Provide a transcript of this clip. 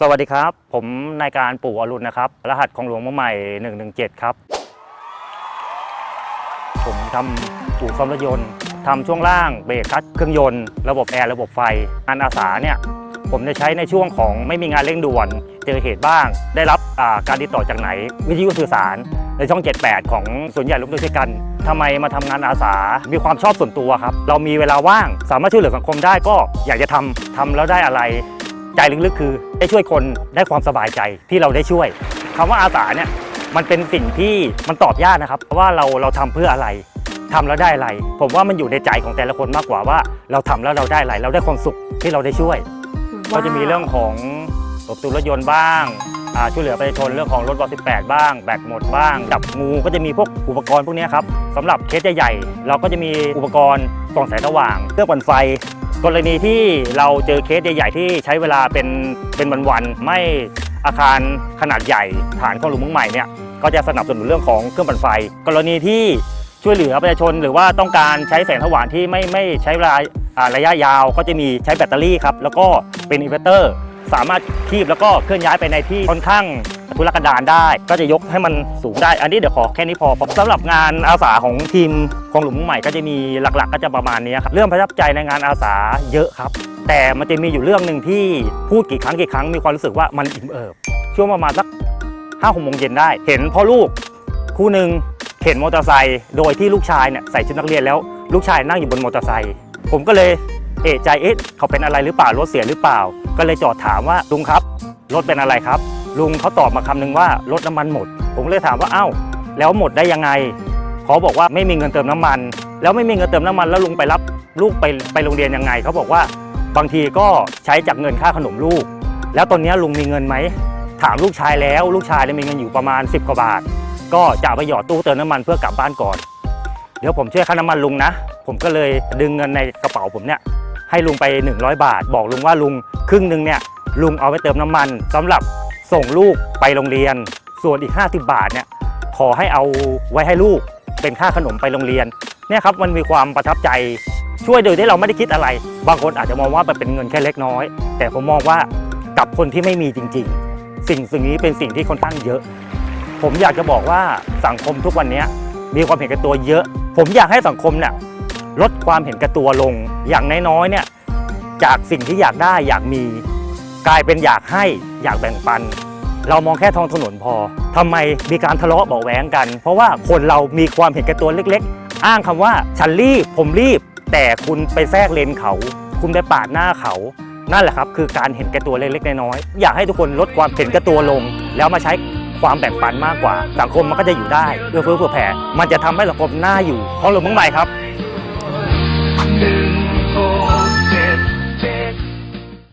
สวัสดีครับ ผมนายการปู่อรุณนะครับ รหัสของหลวงเมะใหม่ 117 ครับ ผมทำอู่ซ่อมรถยนต์ทำช่วงล่างเบรกคลัตช์เครื่องยนต์ระบบแอร์ระบบไฟงานอาสาเนี่ยผมจะใช้ในช่วงของไม่มีงานเร่งด่วน เจอเหตุบ้าง ได้รับการติดต่อจากไหน วิทยุสื่อสารในช่อง 78 ของส่วนใหญ่ร่วมด้วยช่วยกันทำไมมาทำงานอาสา มีความชอบส่วนตัวครับ เรามีเวลาว่าง สามารถช่วยเหลือสังคมได้ก็อยากจะทำทำแล้วได้อะไร ใจลึกๆ คือได้ช่วยคนได้ความสบายใจที่เราได้ช่วยคำว่าอาสาเนี่ยมันเป็นสิ่งที่มันตอบยากนะครับว่าเราเราทำเพื่ออะไรทำแล้วได้อะไร ผมว่ามันอยู่ในใจของแต่ละคนมากกว่าว่า เราทำแล้วเราได้อะไรเราได้ความสุขที่เราได้ช่วยก็จะมีเรื่องของรถตู้รถยนต์บ้างอ่าช่วยเหลือประชาชนเรื่องของรถบอ18 บ้าง แบตหมดบ้าง ดับงูก็จะมีพวกอุปกรณ์พวกเนี้ยครับสำหรับเคสใหญ่ๆเราก็จะมีอุปกรณ์ส่องแสงสว่างเครื่องปั่นไฟ กรณีที่เราเจอเคสใหญ่ๆที่ใช้เวลาเป็นเป็นวันๆไม่อาคารขนาดใหญ่ฐานของหลวงเมืองใหม่เนี่ยก็จะสนับสนุนเรื่องของเครื่องปั่นไฟ กรณีที่ช่วยเหลือประชาชน หรือว่าต้องการใช้แสงสว่างที่ไม่ไม่ใช้เวลาอ่าระยะยาวก็จะมีใช้แบตเตอรี่ครับแล้วก็เป็นอินเวอร์เตอร์ สามารถคีบแล้วก็เคลื่อนย้ายไปในที่ค่อนข้าง ทุรกันดารได้ ก็จะยกให้มันสูงได้ อันนี้เดี๋ยวขอแค่นี้พอสำหรับงานอาสาของทีมของหลุมใหม่ก็จะมีหลักๆ ก็จะประมาณนี้ครับเรื่องประทับใจในงานอาสาเยอะครับ แต่มันจะมีอยู่เรื่องหนึ่งที่พูดกี่ครั้งกี่ครั้งมีความรู้สึกว่ามันอิ่มเอิบช่วงประมาณสักห้าหกโมงเย็นได้ เห็นพ่อลูกคู่หนึ่งเข็นมอเตอร์ไซค์โดยที่ลูกชายเนี่ยใส่ชุดนักเรียนแล้ว ลูกชายนั่งอยู่บนมอเตอร์ไซค์ผมก็เลยเอะใจเอ๊ะเขาเป็นอะไรหรือเปล่ารถเสียหรือเปล่า ก็เลยจอดถามว่าลุงครับ รถเป็นอะไรครับ ลุงเขาตอบมาคำนึงว่ารถน้ำมันหมด ผมเลยถามว่าเอ้าแล้วหมดได้ยังไงเขาบอกว่าไม่มีเงินเติมน้ำมัน แล้วไม่มีเงินเติมน้ำมัน แล้วลุงไปรับลูกไปไปโรงเรียนยังไงเขาบอกว่าบางทีก็ใช้จากเงินค่าขนมลูก แล้วตอนนี้ลุงมีเงินไหมถามลูกชายแล้ว ลูกชายเนี่ยมีเงินอยู่ประมาณ 10กว่าบาท ก็จะไปหยอดตู้เติมน้ำมันเพื่อกลับบ้านก่อน เดี๋ยวผมช่วยค่าน้ำมันลุงนะ ผมก็เลยดึงเงินในกระเป๋าผมเนี่ยให้ลุงไป 100 บาท บอกลุงว่าลุงครึ่งหนึ่งเนี่ยลุงเอาไปเติมน้ำมันสำหรับ ส่งลูกไปโรงเรียน ส่วนอีก 50 บาทเนี่ยขอให้เอาไว้ให้ลูกเป็นค่าขนมไปโรงเรียนเนี่ยครับมันมีความประทับใจช่วยโดยที่เราไม่ได้คิดอะไร บางคนอาจจะมองว่ามันเป็นเงินแค่เล็กน้อย แต่ผมมองว่ากับคนที่ไม่มีจริง ๆ สิ่งสิ่งนี้เป็นสิ่งที่ค่อนข้งเยอะ ผมอยากจะบอกว่าสังคมทุกวันนี้มีความเห็นแก่ตัวเยอะ ผมอยากให้สังคมเนี่ยลดความเห็นแก่ตัวลง อย่างน้อยๆเนี่ยจากสิ่งที่อยากได้อยากมี กลายเป็นอยากให้อยากแบ่งปัน เรามองแค่ท้องถนนพอทำไมมีการทะเลาะเบาะแหวงกัน เพราะว่าคนเรามีความเห็นแก่ตัวเล็ก ๆ อ้างคำว่าฉันรีบผมรีบ แต่คุณไปแทรกเลนเขา คุณไปปาดหน้าเขานั่นแหละครับคือการเห็นแก่ตัวเล็กๆน้อยๆอยากให้ทุกคนลดความเห็นแก่ตัวลง แล้วมาใช้ความแบ่งปันมากกว่า สังคมมันก็จะอยู่ได้เพื่อเพื่อเผื่อแผ่ มันจะทำให้สังคมน่าอยู่ของหลวงเมืองใหม่ครับ